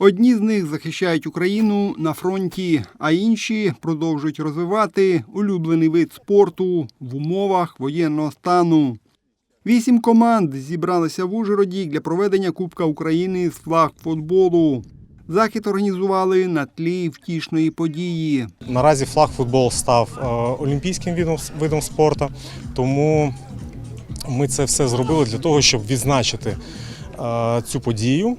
Одні з них захищають Україну на фронті, а інші продовжують розвивати улюблений вид спорту в умовах воєнного стану. Вісім команд зібралися в Ужгороді для проведення Кубка України з флаг футболу. Захід організували на тлі втішної події. Наразі флаг футбол став е, олімпійським видом, видом спорту, тому ми це все зробили для того, щоб відзначити е, цю подію.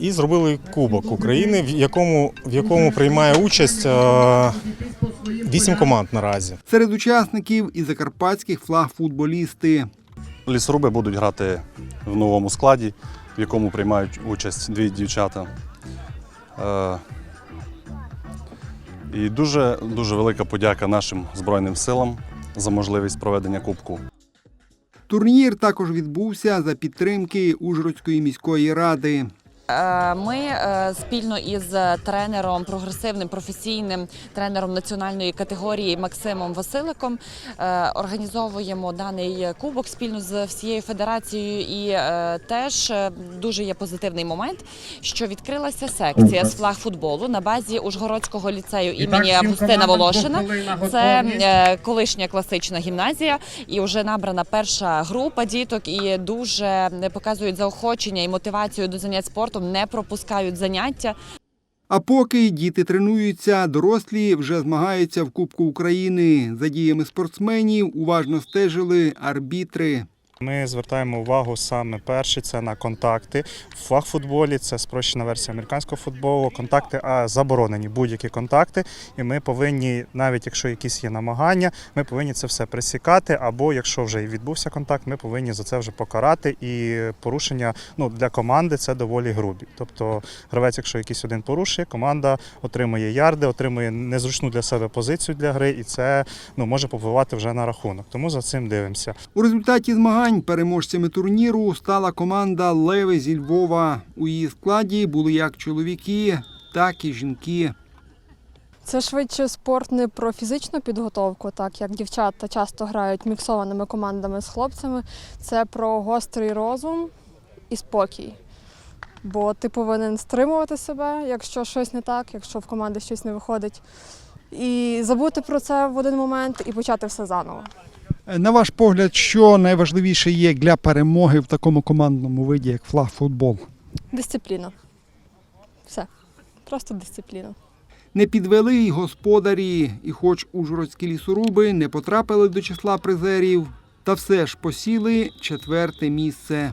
І зробили Кубок України, в якому, в якому приймає участь е, вісім команд наразі. Серед учасників і закарпатських флагфутболісти. Лісоруби будуть грати в новому складі, в якому приймають участь дві дівчата. Е, І дуже, дуже велика подяка нашим Збройним силам за можливість проведення Кубку. Турнір також відбувся за підтримки Ужгородської міської ради. Е, Ми е, спільно із тренером, прогресивним професійним тренером національної категорії Максимом Василиком е, організовуємо даний кубок спільно з всією федерацією. І е, теж е, дуже є позитивний момент, що відкрилася секція з флаг футболу на базі Ужгородського ліцею імені Августина Волошина. Це е, колишня класична гімназія, і вже набрана перша група діток, і дуже показують заохочення і мотивацію до занять спортом, не пропускають заняття. А поки діти тренуються, дорослі вже змагаються в Кубку України. За діями спортсменів уважно стежили арбітри. Ми звертаємо увагу саме перше це на контакти. В флагфутболі це спрощена версія американського футболу. Контакти а заборонені будь-які контакти. І ми повинні, навіть якщо якісь є намагання, ми повинні це все пресікати. Або якщо вже і відбувся контакт, ми повинні за це вже покарати. І порушення ну для команди це доволі грубі. Тобто, гравець, якщо якийсь один порушує, команда отримує ярди, отримує незручну для себе позицію для гри, і це ну може повпливати вже на рахунок. Тому за цим дивимося. У результаті змагань переможцями турніру стала команда Леви зі Львова. У її складі були як чоловіки, так і жінки. Це швидше спорт не про фізичну підготовку, так як дівчата часто грають міксованими командами з хлопцями. Це про гострий розум і спокій. Бо ти повинен стримувати себе, якщо щось не так, якщо в команди щось не виходить. І забути про це в один момент і почати все заново. На ваш погляд, що найважливіше є для перемоги в такому командному виді, як флагфутбол? Дисципліна. Все. Просто дисципліна. Не підвели й господарі, і хоч ужгородські лісоруби не потрапили до числа призерів, та все ж посіли четверте місце.